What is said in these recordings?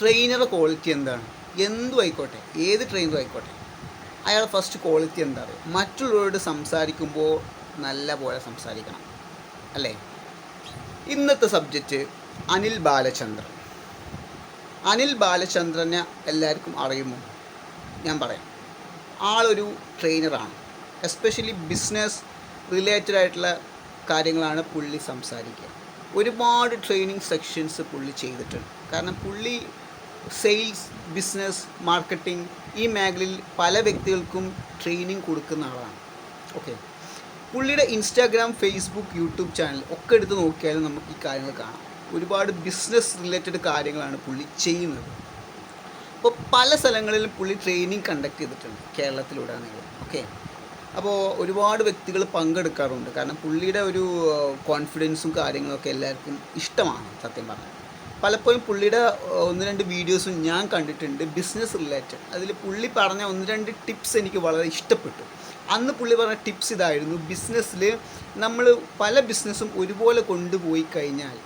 ട്രെയിനറുടെ quality എന്താണ്? എന്തും ആയിക്കോട്ടെ. ഏത് ട്രെയിനറും ആയിക്കോട്ടെ. അയാൾ ഫസ്റ്റ് ക്വാളിറ്റി എന്താ പറയുക മറ്റുള്ളവരോട് സംസാരിക്കുമ്പോൾ നല്ല പോലെ സംസാരിക്കണം. അല്ലേ? ഇന്നത്തെ സബ്ജക്റ്റ് അനിൽ ബാലചന്ദ്രൻ. അനിൽ ബാലചന്ദ്രനെ എല്ലാവർക്കും അറിയുമോ? ഞാൻ പറയാം. ആളൊരു ട്രെയിനറാണ് എസ്പെഷ്യലി ബിസിനസ് റിലേറ്റഡ് ആയിട്ടുള്ള കാര്യങ്ങളാണ് പുള്ളി സംസാരിക്കുക. ഒരുപാട് ട്രെയിനിങ് സെക്ഷൻസ് പുള്ളി ചെയ്തിട്ടുണ്ട്. കാരണം പുള്ളി സെയിൽസ് ബിസിനസ് മാർക്കറ്റിംഗ് ഈ മേഖലയിൽ പല വ്യക്തികൾക്കും ട്രെയിനിങ് കൊടുക്കുന്ന ആളാണ്. ഓക്കെ പുള്ളിയുടെ ഇൻസ്റ്റാഗ്രാം ഫേസ്ബുക്ക് യൂട്യൂബ് ചാനൽ ഒക്കെ എടുത്ത് നോക്കിയാലും നമുക്ക് ഈ കാര്യങ്ങൾ കാണാം. ഒരുപാട് ബിസിനസ് റിലേറ്റഡ് കാര്യങ്ങളാണ് പുള്ളി ചെയ്യുന്നത്. അപ്പോൾ പല സ്ഥലങ്ങളിലും പുള്ളി ട്രെയിനിങ് കണ്ടക്ട് ചെയ്തിട്ടുണ്ട് കേരളത്തിലൂടെ കേരളത്തിലുടനീളം ഓക്കെ അപ്പോൾ ഒരുപാട് വ്യക്തികൾ പങ്കെടുക്കാറുണ്ട്. കാരണം പുള്ളിയുടെ ഒരു കോൺഫിഡൻസും കാര്യങ്ങളൊക്കെ എല്ലാവർക്കും ഇഷ്ടമാണ് സത്യം പറഞ്ഞാൽ. പലപ്പോഴും പുള്ളിയുടെ ഒന്ന് രണ്ട് വീഡിയോസും ഞാൻ കണ്ടിട്ടുണ്ട് ബിസിനസ് റിലേറ്റഡ് അതിൽ പുള്ളി പറഞ്ഞ ഒന്ന് രണ്ട് ടിപ്സ് എനിക്ക് വളരെ ഇഷ്ടപ്പെട്ടു. അന്ന് പുള്ളി പറഞ്ഞ ടിപ്സ് ഇതായിരുന്നു ബിസിനസ്സിൽ നമ്മൾ പല ബിസിനസ്സും ഒരുപോലെ കൊണ്ടുപോയി കഴിഞ്ഞാൽ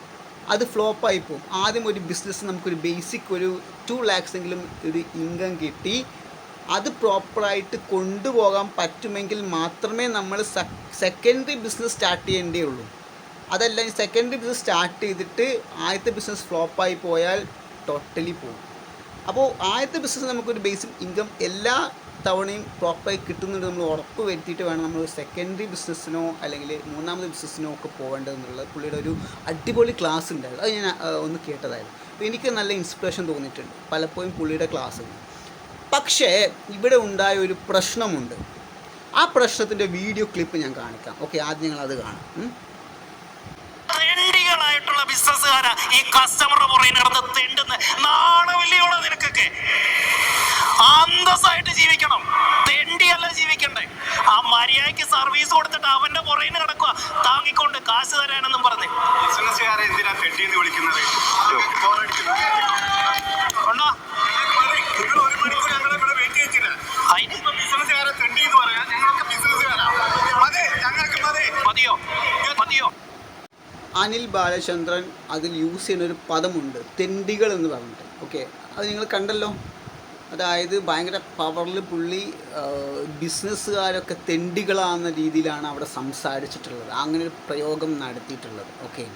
അത് ഫ്ലോപ്പായി പോകും. ആദ്യം ഒരു ബിസിനസ് നമുക്കൊരു ബേസിക് ഒരു ടു ലാക്സ് എങ്കിലും ഒരു ഇൻകം കിട്ടി. അത് പ്രോപ്പറായിട്ട് കൊണ്ടുപോകാൻ പറ്റുമെങ്കിൽ മാത്രമേ നമ്മൾ സെക്കൻഡറി ബിസിനസ് സ്റ്റാർട്ട് ചെയ്യേണ്ടേ ഉള്ളൂ. അതല്ല ഈ സെക്കൻഡറി ബിസിനസ് സ്റ്റാർട്ട് ചെയ്തിട്ട് ആദ്യത്തെ ബിസിനസ് ഫ്ലോപ്പായി പോയാൽ ടോട്ടലി പോകും അപ്പോൾ ആദ്യത്തെ ബിസിനസ് നമുക്കൊരു ബേസിക് ഇൻകം എല്ലാ തവണയും പ്രോപ്പറായി കിട്ടുന്നുണ്ട് നമ്മൾ ഉറപ്പ് വരുത്തിയിട്ട് വേണം നമ്മൾ സെക്കൻഡറി ബിസിനസ്സിനോ അല്ലെങ്കിൽ മൂന്നാമത് ബിസിനസ്സിനോ ഒക്കെ പോകേണ്ടതെന്നുള്ളത് പുള്ളിയുടെ ഒരു അടിപൊളി ക്ലാസ് ഉണ്ടായിരുന്നു. അത് ഞാൻ ഒന്ന് കേട്ടതായിരുന്നു. അപ്പോൾ എനിക്ക് നല്ല ഇൻസ്പിറേഷൻ തോന്നിയിട്ടുണ്ട് പലപ്പോഴും പുള്ളിയുടെ ക്ലാസ് പക്ഷേ ഇവിടെ ഉണ്ടായ ഒരു പ്രശ്നമുണ്ട്. ആ പ്രശ്നത്തിന്റെ വീഡിയോ ക്ലിപ്പ് ഞാൻ കാണിക്കാം. ഓക്കെ ആദ്യം ഞങ്ങൾ അത് കാണാം തെണ്ടികളായിട്ടുള്ള ബിസിനസ്സുകാരാ ഈ കസ്റ്റമറുടെ പുറകെ നടന്ന് തെണ്ടുന്ന. നാണമില്ലയോടെ നിനക്കൊക്കെ. അന്തസ്സായിട്ട് ജീവിക്കണം. തെണ്ടിയല്ല ജീവിക്കണ്ടേ. ആ മര്യാദയ്ക്ക് സർവീസ് കൊടുത്തിട്ട് അവന്റെ പുറകിന് കിടക്കുക താങ്ങിക്കൊണ്ട് കാശ് തരാനെന്നും പറഞ്ഞ്. ബിസിനസ്സുകാരെ എന്തിനാ തെണ്ടിയെന്ന് വിളിക്കുന്നത്? അനിൽ ബാലചന്ദ്രൻ അതിൽ യൂസ് ചെയ്യുന്ന ഒരു പദമുണ്ട് തെണ്ടികൾ എന്ന് പറഞ്ഞിട്ട്. ഓക്കെ അത് നിങ്ങൾ കണ്ടല്ലോ. അതായത് ഭയങ്കര പവറിൽ പുള്ളി ബിസിനസ്സുകാരൊക്കെ തെണ്ടികളാകുന്ന രീതിയിലാണ് അവിടെ സംസാരിച്ചിട്ടുള്ളത്. അങ്ങനെ ഒരു പ്രയോഗം നടത്തിയിട്ടുള്ളത്. ഓക്കെ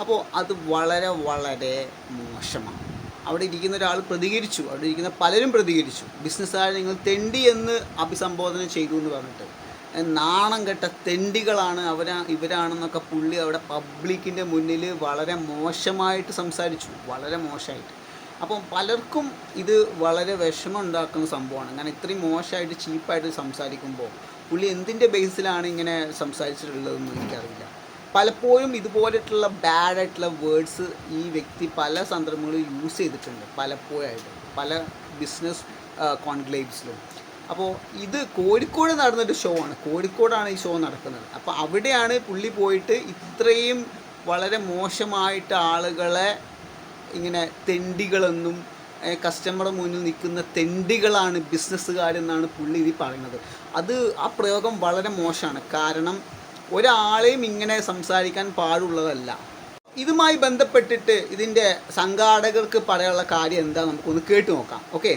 അപ്പോൾ അത് വളരെ വളരെ മോശമാണ്. അവിടെ ഇരിക്കുന്ന ഒരാൾ പ്രതികരിച്ചു. അവിടെ ഇരിക്കുന്ന പലരും പ്രതികരിച്ചു. ബിസിനസ്സുകാരെ നിങ്ങൾ തെണ്ടി എന്ന് അഭിസംബോധന ചെയ്തു എന്ന് പറഞ്ഞിട്ട്. നാണം കെട്ട തെണ്ടികളാണ് അവരാ ഇവരാണെന്നൊക്കെ പുള്ളി അവിടെ പബ്ലിക്കിന്റെ മുന്നിൽ വളരെ മോശമായിട്ട് സംസാരിച്ചു. വളരെ മോശമായിട്ട് അപ്പം പലർക്കും ഇത് വളരെ വിഷമം ഉണ്ടാക്കുന്ന സംഭവമാണ്. കാരണം ഇത്രയും മോശമായിട്ട് ചീപ്പായിട്ട് സംസാരിക്കുമ്പോൾ പുള്ളി എന്തിന്റെ ബേസിലാണ് ഇങ്ങനെ സംസാരിച്ചിട്ടുള്ളതെന്ന് എനിക്കറിയില്ല. പലപ്പോഴും ഇതുപോലെയുള്ള ബാഡ് ആയിട്ടുള്ള വേർഡ്സ് ഈ വ്യക്തി പല സന്ദർഭങ്ങളിലും യൂസ് ചെയ്തിട്ടുണ്ട്. പലപ്പോഴായിട്ട്. പല ബിസിനസ് കോൺക്ലേവ്സിലും. അപ്പോൾ ഇത് കോഴിക്കോട് നടന്നൊരു ഷോ ആണ്. കോഴിക്കോടാണ് ഈ ഷോ നടക്കുന്നത്. അപ്പോൾ അവിടെയാണ് പുള്ളി പോയിട്ട് ഇത്രയും വളരെ മോശമായിട്ട് ആളുകളെ ഇങ്ങനെ തെണ്ടികളെന്നും കസ്റ്റമറുടെ മുന്നിൽ നിൽക്കുന്ന തെണ്ടികളാണ് ബിസിനസ്സുകാരെന്നാണ് പുള്ളി ഇതിൽ പറയുന്നത്. അത് ആ പ്രയോഗം വളരെ മോശമാണ്. കാരണം ഒരാളെയും ഇങ്ങനെ സംസാരിക്കാൻ പാടുള്ളതല്ല. ഇതുമായി ബന്ധപ്പെട്ടിട്ട് ഇതിന്റെ സംഘാടകർക്ക് പറയാനുള്ള കാര്യം എന്താ? നമുക്കൊന്ന് കേട്ടു നോക്കാം. ഓക്കെ?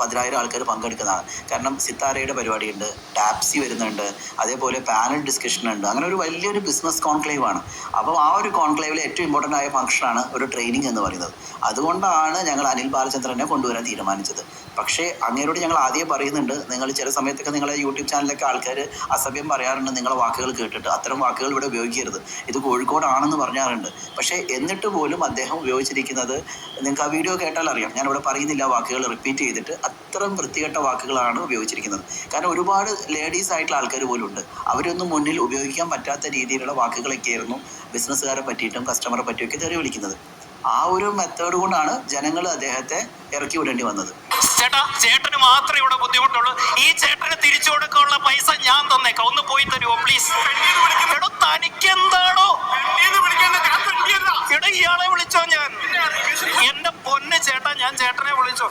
പതിനായിരം ആൾക്കാർ പങ്കെടുക്കുന്നതാണ്. കാരണം സിത്താരയുടെ പരിപാടിയുണ്ട് ടാപ്സി വരുന്നുണ്ട് അതേപോലെ പാനൽ ഡിസ്കഷൻ ഉണ്ട്. അങ്ങനെ ഒരു വലിയൊരു ബിസിനസ് കോൺക്ലേവ് ആണ്. അപ്പോൾ ആ ഒരു കോൺക്ലേവിലെ ഏറ്റവും ഇമ്പോർട്ടന്റ് ആയ ഫംഗ്ഷനാണ് ഒരു ട്രെയിനിങ് എന്ന് പറയുന്നത്. അതുകൊണ്ടാണ് ഞങ്ങൾ അനിൽ ബാലചന്ദ്രനെ കൊണ്ടുവരാൻ തീരുമാനിച്ചത്. പക്ഷേ അങ്ങേരോട് ഞങ്ങൾ ആദ്യം പറയുന്നുണ്ട് നിങ്ങൾ ചില സമയത്തൊക്കെ നിങ്ങളെ യൂട്യൂബ് ചാനലിലൊക്കെ ആൾക്കാർ അസഭ്യം പറയാറുണ്ട് നിങ്ങളെ വാക്കുകൾ കേട്ടിട്ട്. അത്തരം വാക്കുകൾ ഇവിടെ ഉപയോഗിക്കരുത്. ഇത് കോഴിക്കോടാണെന്ന് പറഞ്ഞാറുണ്ട്. പക്ഷേ എന്നിട്ട് പോലും അദ്ദേഹം ഉപയോഗിച്ചിരിക്കുന്നത് നിങ്ങൾക്ക് ആ വീഡിയോ കേട്ടാൽ അറിയാം. ഞാൻ ഇവിടെ പറയുന്നില്ല വാക്കുകൾ റിപ്പീറ്റ് ചെയ്തിട്ട്. അത്രയും വൃത്തികെട്ട വാക്കുകളാണ് ഉപയോഗിച്ചിരിക്കുന്നത്. കാരണം ഒരുപാട് ലേഡീസ് ആയിട്ടുള്ള ആൾക്കാർ പോലും ഉണ്ട്. അവരൊന്നും മുന്നിൽ ഉപയോഗിക്കാൻ പറ്റാത്ത രീതിയിലുള്ള വാക്കുകളൊക്കെ ആയിരുന്നു ബിസിനസ്സുകാരെ പറ്റിയിട്ടും കസ്റ്റമറെ പറ്റിയൊക്കെ തെറി വിളിക്കുന്നത്. ആ ഒരു മെത്തേഡ് കൊണ്ടാണ് ജനങ്ങൾ അദ്ദേഹത്തെ ഇറക്കി വിടേണ്ടി വന്നത്. ചേട്ടാ ചേട്ടന് മാത്രമേ ഇവിടെ ബുദ്ധിമുട്ടുള്ളൂ. ഈ ചേട്ടന് തിരിച്ചു കൊടുക്കാനുള്ള പൈസ ഞാൻ തന്നേക്കാം. ഒന്ന് പോയി തരുമോ പ്ലീസ് എടോ ഞാൻ തെണ്ടിയല്ല ഇയാളെ വിളിച്ചോ ഞാൻ? എന്റെ പൊന്ന് ചേട്ടാ ഞാൻ ചേട്ടനെ വിളിച്ചോ?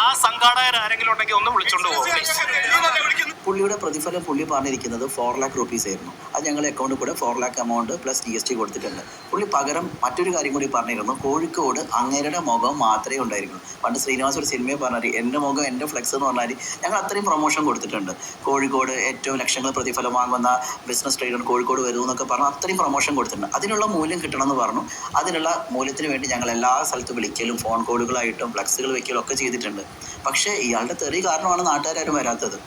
ആ സംഘാടകർ ആരെങ്കിലും ഉണ്ടെങ്കിൽ ഒന്ന് വിളിച്ചോണ്ട് പോകും പുള്ളിയുടെ പ്രതിഫലം പുള്ളി പറഞ്ഞിരിക്കുന്നത് ഫോർ ലാക്ക് റുപ്പീസ് ആയിരുന്നു. അത് ഞങ്ങൾ അക്കൗണ്ടിൽ കൂടെ four lakh amount plus G S T കൊടുത്തിട്ടുണ്ട്. പുള്ളി പകരം മറ്റൊരു കാര്യം കൂടി പറഞ്ഞിരുന്നു. കോഴിക്കോട് അങ്ങേരുടെ മുഖം മാത്രമേ ഉണ്ടായിരുന്നു പണ്ട് ശ്രീനിവാസ് ഒരു സിനിമയെ പറഞ്ഞാൽ എന്റെ മുഖം എന്റെ ഫ്ലെക്സ് എന്ന് പറഞ്ഞാൽ ഞങ്ങൾ അത്രയും പ്രൊമോഷൻ കൊടുത്തിട്ടുണ്ട്. കോഴിക്കോട് ഏറ്റവും ലക്ഷങ്ങൾ പ്രതിഫലം വാങ്ങുന്ന ബിസിനസ് ട്രേഡർ കോഴിക്കോട് വരും എന്നൊക്കെ പറഞ്ഞു അത്രയും പ്രൊമോഷൻ കൊടുത്തിട്ടുണ്ട്. അതിനുള്ള മൂല്യം കിട്ടണമെന്ന് പറഞ്ഞു. അതിനുള്ള മൂല്യത്തിന് വേണ്ടി ഞങ്ങൾ എല്ലാ സ്ഥലത്തും വിളിക്കലും ഫോൺ കോളുകളായിട്ടും ഫ്ലക്സുകൾ വെക്കലും ഒക്കെ ചെയ്തിട്ടുണ്ട്. പക്ഷേ ഇയാളുടെ തെറി കാരണമാണ് നാട്ടുകാരും വരാത്തത്.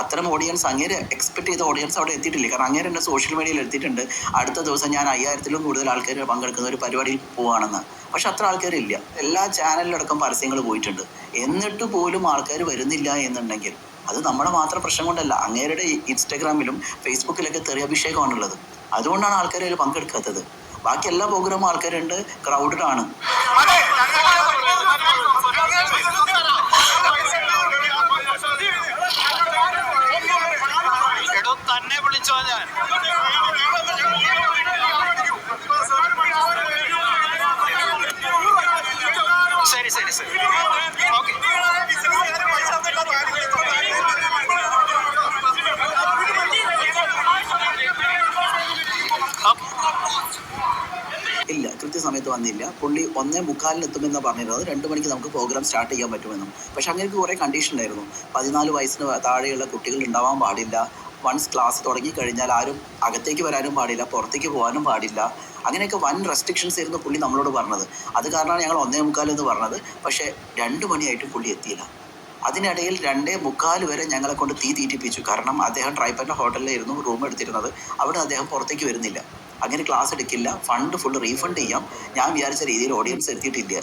അത്തരം ഓഡിയൻസ് അങ്ങേര് എക്സ്പെക്ട് ചെയ്ത ഓഡിയൻസ് അവിടെ എത്തിയിട്ടില്ല. കാരണം അങ്ങേര് എന്റെ സോഷ്യൽ മീഡിയയിൽ എത്തിയിട്ടുണ്ട്. അടുത്ത ദിവസം ഞാൻ അയ്യായിരത്തിലും കൂടുതൽ ആൾക്കാർ പങ്കെടുക്കുന്ന ഒരു പരിപാടിയിൽ പോവാണെന്ന്. പക്ഷെ അത്ര ആൾക്കാരില്ല എല്ലാ ചാനലിലടക്കം പരസ്യങ്ങൾ പോയിട്ടുണ്ട്. എന്നിട്ട് പോലും ആൾക്കാർ വരുന്നില്ല എന്നുണ്ടെങ്കിൽ അത് നമ്മുടെ മാത്രം പ്രശ്നം കൊണ്ടല്ല. അങ്ങേരുടെ ഇൻസ്റ്റാഗ്രാമിലും ഫേസ്ബുക്കിലൊക്കെ തെറിയ അഭിഷേകമാണുള്ളത്. അതുകൊണ്ടാണ് ആൾക്കാർ അതിൽ പങ്കെടുക്കാത്തത്. ബാക്കി എല്ലാ പ്രോഗ്രാമും ആൾക്കാരുണ്ട്. ക്രൗഡഡ് ആണ് അതെ ഞങ്ങൾക്ക് എടോ തന്നെ വിളിച്ചോ ഞാൻ. ശരി ശരി ശരി. ഓക്കെ. ഇല്ല കൃത്യസമയത്ത് വന്നില്ല. പുള്ളി ഒന്നേ മുക്കാലിന് എത്തുമെന്ന് പറഞ്ഞിരുന്നത് രണ്ട് മണിക്ക് നമുക്ക് പ്രോഗ്രാം സ്റ്റാർട്ട് ചെയ്യാൻ പറ്റുമെന്നും. പക്ഷെ അങ്ങനെ കുറേ കണ്ടീഷൻ ഉണ്ടായിരുന്നു. പതിനാല് വയസ്സിന് താഴെയുള്ള കുട്ടികൾ ഉണ്ടാവാൻ പാടില്ല. വൺസ് ക്ലാസ് തുടങ്ങി കഴിഞ്ഞാൽ ആരും അകത്തേക്ക് വരാനും പാടില്ല പുറത്തേക്ക് പോകാനും പാടില്ല. അങ്ങനെയൊക്കെ വൻ റെസ്ട്രിക്ഷൻസ് ആയിരുന്നു പുള്ളി നമ്മളോട് പറഞ്ഞത്. അത് കാരണമാണ് ഞങ്ങൾ ഒന്നേ മുക്കാൽ എന്ന് പറഞ്ഞത്. പക്ഷേ രണ്ട് മണിയായിട്ടും പുള്ളി എത്തിയില്ല. അതിനിടയിൽ രണ്ടേ മുക്കാൽ വരെ ഞങ്ങളെ കൊണ്ട് തീ തീറ്റിപ്പിച്ചു. കാരണം അദ്ദേഹം ട്രൈപ്പന്റെ ഹോട്ടലിലായിരുന്നു റൂം എടുത്തിരുന്നത്. അവിടെ അദ്ദേഹം പുറത്തേക്ക് വരുന്നില്ല. അങ്ങനെ ക്ലാസ് എടുക്കില്ല. ഫണ്ട് ഫുൾ റീഫണ്ട് ചെയ്യാം. ഞാൻ വിചാരിച്ച രീതിയിൽ ഓഡിയൻസ് എത്തിയിട്ടില്ല.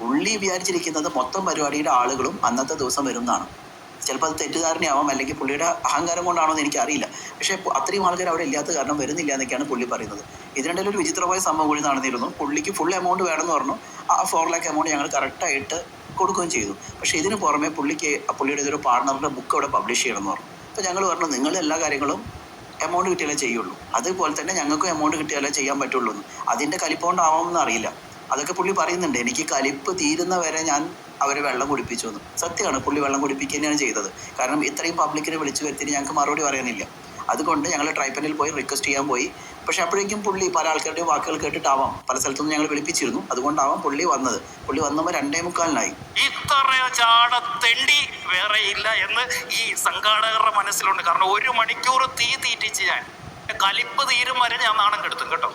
പുള്ളി വിചാരിച്ചിരിക്കുന്നത് മൊത്തം പരിപാടിയുടെ ആളുകളും അന്നത്തെ ദിവസം വരുന്നതാണ്. ചിലപ്പോൾ അത് തെറ്റിദ്ധാരണയാവാം അല്ലെങ്കിൽ പുള്ളിയുടെ അഹങ്കാരം കൊണ്ടാണോ എന്ന് എനിക്കറിയില്ല. പക്ഷേ അത്രയും ആൾക്കാർ അവിടെ ഇല്ലാത്ത കാരണം വരുന്നില്ല എന്നൊക്കെയാണ് പുള്ളി പറയുന്നത്. ഇതിനിടയിൽ ഒരു വിചിത്രമായ സംഭവം കൂടി നടന്നിരുന്നു. പുള്ളിക്ക് ഫുൾ എമൗണ്ട് വേണമെന്ന് പറഞ്ഞു. ആ ഫോർ ലാക്ക് എമൗണ്ട് ഞങ്ങൾ കറക്റ്റായിട്ട് കൊടുക്കുകയും ചെയ്തു. പക്ഷേ ഇതിന് പുറമെ പുള്ളിക്ക് പുള്ളിയുടെ ഇതൊരു പാർട്ണറുടെ ബുക്ക് അവിടെ പബ്ലിഷ് ചെയ്യണമെന്ന് പറഞ്ഞു. അപ്പോൾ ഞങ്ങൾ പറഞ്ഞു നിങ്ങൾ എല്ലാ കാര്യങ്ങളും എമൗണ്ട് കിട്ടിയാലേ ചെയ്യുള്ളൂ. അതുപോലെ തന്നെ ഞങ്ങൾക്കും എമൗണ്ട് കിട്ടിയാലേ ചെയ്യാൻ പറ്റുള്ളൂ അതിന്റെ കലിപ്പോണ്ടാവാമെന്ന് അറിയില്ല. അതൊക്കെ പുള്ളി പറയുന്നുണ്ട്. എനിക്ക് കലിപ്പ് തീരുന്ന വരെ ഞാൻ അവരെ വെള്ളം കുടിപ്പിച്ചു എന്ന്. സത്യമാണ് പുള്ളി വെള്ളം കുടിപ്പിക്കുക തന്നെയാണ് ചെയ്തത്. കാരണം ഇത്രയും പബ്ലിക്കിനെ വിളിച്ചു വരുത്തിന് ഞങ്ങൾക്ക് മറുപടി പറയാനില്ല. അതുകൊണ്ട് ഞങ്ങൾ ട്രൈപ്പനിൽ പോയി റിക്വസ്റ്റ് ചെയ്യാൻ പോയി. പക്ഷെ അപ്പോഴേക്കും പുള്ളി പല ആൾക്കാരുടെയും വാക്കുകൾ കേട്ടിട്ടാവാം. പല സ്ഥലത്തുനിന്ന് ഞങ്ങൾ വിളിപ്പിച്ചിരുന്നു. അതുകൊണ്ടാവാം പുള്ളി വന്നത്. പുള്ളി വന്നപ്പോൾ രണ്ടേ മുക്കാലിനായി. ഇത്ര ചാട തെണ്ടി വേറെ ഇല്ല എന്ന് ഈ സംഘാടകരുടെ മനസ്സിലുണ്ട്. കാരണം ഒരു മണിക്കൂർ തീ തീറ്റിച്ച് ഞാൻ. കലിപ്പ് തീരും വരെ ഞാൻ നാണം കെടുത്തും കേട്ടോ.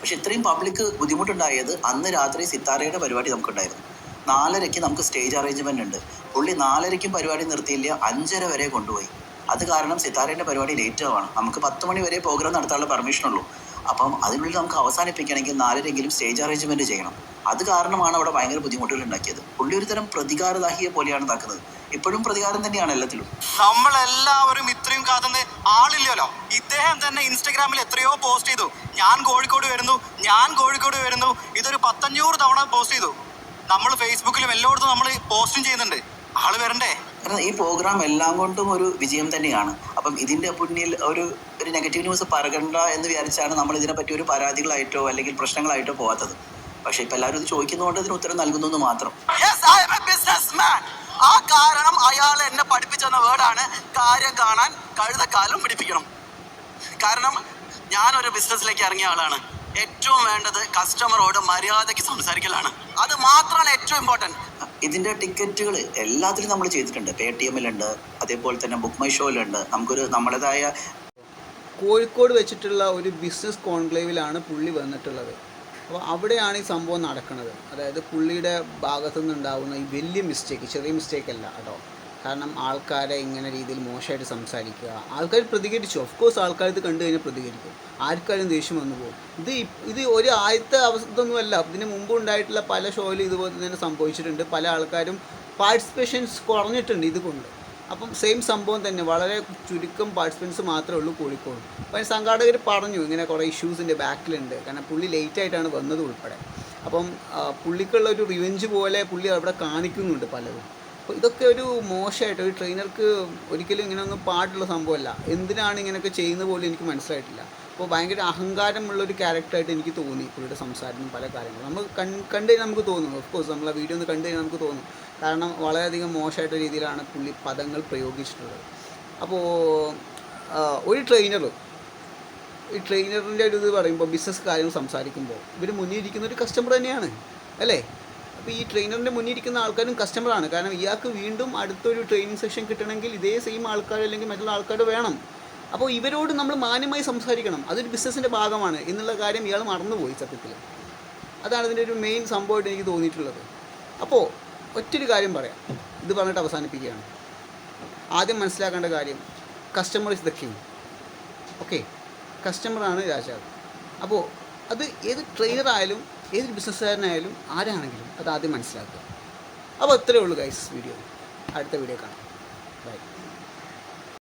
പക്ഷെ ഇത്രയും പബ്ലിക് ബുദ്ധിമുട്ടുണ്ടായത് അന്ന് രാത്രി സിത്താരയുടെ പരിപാടി നമുക്കുണ്ടായിരുന്നു. നാലരയ്ക്ക് നമുക്ക് സ്റ്റേജ് അറേഞ്ച്മെന്റ് ഉണ്ട്. പുള്ളി നാലരയ്ക്കും പരിപാടി നിർത്തിയില്ല അഞ്ചര വരെ കൊണ്ടുപോയി. അത് കാരണം സിത്താരയുടെ പരിപാടി ലേറ്റ് ആവാണ്. നമുക്ക് പത്ത് മണി വരെ പ്രോഗ്രാം നടത്താനുള്ള പെർമിഷൻ ഉള്ളൂ. അപ്പം അതിനുള്ളിൽ നമുക്ക് അവസാനിപ്പിക്കണമെങ്കിൽ നാലരെങ്കിലും സ്റ്റേജ് അറേഞ്ച്മെന്റ് ചെയ്യണം. അത് കാരണമാണ് അവിടെ ഭയങ്കര ബുദ്ധിമുട്ടുകൾ ഉണ്ടാക്കിയത്. പുള്ളി ഒരു തരം പ്രതികാരദാഹിയെ പോലെയാണ് ഇതാക്കുന്നത്. ഇപ്പോഴും പ്രതികാരം തന്നെയാണ് എല്ലാത്തിലും. നമ്മളെല്ലാവരും ഇത്രയും കാത്തുന്ന ആളില്ലല്ലോ. ഇദ്ദേഹം തന്നെ ഇൻസ്റ്റഗ്രാമിൽ എത്രയോ പോസ്റ്റ് ചെയ്തു. ഞാൻ കോഴിക്കോട് വരുന്നു ഞാൻ കോഴിക്കോട് വരുന്നു. ഇതൊരു പത്തഞ്ഞൂറ് തവണ പോസ്റ്റ് ചെയ്തു. നമ്മൾ ഫേസ്ബുക്കിലും എല്ലായിടത്തും നമ്മൾ പോസ്റ്റും ചെയ്യുന്നുണ്ട്. ആൾ വരണ്ടേ? കാരണം ഈ പ്രോഗ്രാം എല്ലാം കൊണ്ടും ഒരു വിജയം തന്നെയാണ്. അപ്പം ഇതിന്റെ മുന്നിൽ ഒരു ഒരു നെഗറ്റീവ് ന്യൂസ് പറകണ്ട എന്ന് വിചാരിച്ചാണ് നമ്മൾ ഇതിനെപ്പറ്റി ഒരു പരാതികളായിട്ടോ അല്ലെങ്കിൽ പ്രശ്നങ്ങളായിട്ടോ പോകാത്തത് പക്ഷെ ഇപ്പം എല്ലാവരും ഇത് ചോദിക്കുന്നതുകൊണ്ട് ഇതിന് ഉത്തരം നൽകുന്നു എന്ന് മാത്രം. ആ കാരണം അയാൾ എന്നെ പഠിപ്പിച്ചെന്ന വേർഡാണ് കാര്യം കാണാൻ കഴുതക്കാലം പിടിപ്പിക്കണം. കാരണം ഞാനൊരു ബിസിനസ്സിലേക്ക് ഇറങ്ങിയ ആളാണ്. ഏറ്റവും വേണ്ടത് കസ്റ്റമറോട് മര്യാദയ്ക്ക് സംസാരിക്കലാണ്. അത് മാത്രമാണ് ഏറ്റവും ഇമ്പോർട്ടന്റ് ഇതിന്റെ ടിക്കറ്റുകൾ എല്ലാത്തിലും നമ്മൾ ചെയ്തിട്ടുണ്ട്. പേ ടി എമ്മിലുണ്ട് അതേപോലെ തന്നെ ബുക്ക് മൈ ഷോയിലുണ്ട് നമുക്കൊരു നമ്മുടേതായ കോഴിക്കോട് വെച്ചിട്ടുള്ള ഒരു ബിസിനസ് കോൺക്ലേവിലാണ് പുള്ളി വന്നിട്ടുള്ളത്. അപ്പോൾ അവിടെയാണ് ഈ സംഭവം നടക്കുന്നത്. അതായത് പുള്ളിയുടെ ഭാഗത്തു നിന്നുണ്ടാകുന്ന ഈ വലിയ മിസ്റ്റേക്ക് ചെറിയ മിസ്റ്റേക്ക് അല്ല കേട്ടോ. കാരണം ആൾക്കാരെ ഇങ്ങനെ രീതിയിൽ മോശമായിട്ട് സംസാരിക്കുക. ആൾക്കാർ പ്രതികരിച്ചു. ഓഫ് കോഴ്സ് ആൾക്കാർ ഇത് കണ്ടു കഴിഞ്ഞാൽ പ്രതികരിക്കും. ആർക്കാരും ദേഷ്യം വന്നു പോകും. ഇത് ഇത് ഒരു ആദ്യത്തെ അവസ്ഥയൊന്നുമല്ല ഇതിന് മുമ്പ് ഉണ്ടായിട്ടുള്ള പല ഷോയിലും ഇതുപോലെ തന്നെ സംഭവിച്ചിട്ടുണ്ട്. പല ആൾക്കാരും പാർട്ടിസിപ്പേഷൻസ് കുറഞ്ഞിട്ടുണ്ട് ഇതുകൊണ്ട്. അപ്പം സെയിം സംഭവം തന്നെ. വളരെ ചുരുക്കം പാർട്ടിസിപ്പൻസ് മാത്രമേ ഉള്ളൂ കോഴിക്കോട്. അപ്പം സംഘാടകർ പറഞ്ഞു ഇങ്ങനെ കുറേ ഇഷ്യൂസിന്റെ ബാക്കിലുണ്ട് കാരണം പുള്ളി ലേറ്റായിട്ടാണ് വന്നത് ഉൾപ്പെടെ. അപ്പം പുള്ളിക്കുള്ള ഒരു റിവെഞ്ച് പോലെ പുള്ളി അവിടെ കാണിക്കുന്നുണ്ട് പലതും. അപ്പോൾ ഇതൊക്കെ ഒരു മോശമായിട്ട് ഒരു ട്രെയിനർക്ക് ഒരിക്കലും ഇങ്ങനെയൊന്നും പാടുള്ള സംഭവമല്ല. എന്തിനാണ് ഇങ്ങനെയൊക്കെ ചെയ്യുന്നത് പോലും എനിക്ക് മനസ്സിലായിട്ടില്ല. അപ്പോൾ ഭയങ്കര അഹങ്കാരമുള്ള ഒരു ക്യാരക്ടറായിട്ട് എനിക്ക് തോന്നി പുള്ളിയുടെ സംസാരത്തിനും പല കാര്യങ്ങളും. നമ്മൾ കൺ കണ്ടു കഴിഞ്ഞാൽ നമുക്ക് തോന്നും. ഓഫ് കോഴ്സ് നമ്മൾ ആ വീഡിയോ ഒന്ന് കണ്ടു കഴിഞ്ഞാൽ നമുക്ക് തോന്നും. കാരണം വളരെയധികം മോശമായിട്ട് രീതിയിലാണ് പുള്ളി പദങ്ങൾ പ്രയോഗിച്ചിട്ടുള്ളത്. അപ്പോൾ ഒരു ട്രെയിനർ ഈ ട്രെയിനറിന്റെ ഒരു ഇത് പറയുമ്പോൾ ബിസിനസ് കാര്യങ്ങൾ സംസാരിക്കുമ്പോൾ ഇവർ മുന്നിൽ ഇരിക്കുന്ന ഒരു കസ്റ്റമർ തന്നെയാണ്. അല്ലേ? അപ്പോൾ ഈ ട്രെയിനറിന്റെ മുന്നിൽ ഇരിക്കുന്ന ആൾക്കാരും കസ്റ്റമറാണ് കാരണം ഇയാൾക്ക് വീണ്ടും അടുത്തൊരു ട്രെയിനിങ് സെഷൻ കിട്ടണമെങ്കിൽ ഇതേ സെയിം ആൾക്കാർ അല്ലെങ്കിൽ മറ്റുള്ള ആൾക്കാർ വേണം. അപ്പോൾ ഇവരോട് നമ്മൾ മാന്യമായി സംസാരിക്കണം. അതൊരു ബിസിനസ്സിന്റെ ഭാഗമാണ് എന്നുള്ള കാര്യം ഇയാൾ മറന്നുപോയി സത്യത്തിൽ. അതാണ് ഇതിന്റെ ഒരു മെയിൻ സംഭവമായിട്ട് എനിക്ക് തോന്നിയിട്ടുള്ളത്. അപ്പോൾ ഒറ്റൊരു കാര്യം പറയാം. ഇത് പറഞ്ഞിട്ട് അവസാനിപ്പിക്കുകയാണ്. ആദ്യം മനസ്സിലാക്കേണ്ട കാര്യം customer is the king okay കസ്റ്റമറാണ് രാജാവ്. അപ്പോൾ അത് ഏത് ട്രെയിനർ ആയാലും ഏത് ബിസിനസ്സുകാരനായാലും ആരാണെങ്കിലും അത് ആദ്യം മനസ്സിലാക്കുക. അപ്പോൾ അത്രയേ ഉള്ളൂ ഗൈസ് വീഡിയോ അടുത്ത വീഡിയോ കാണാം. ബൈ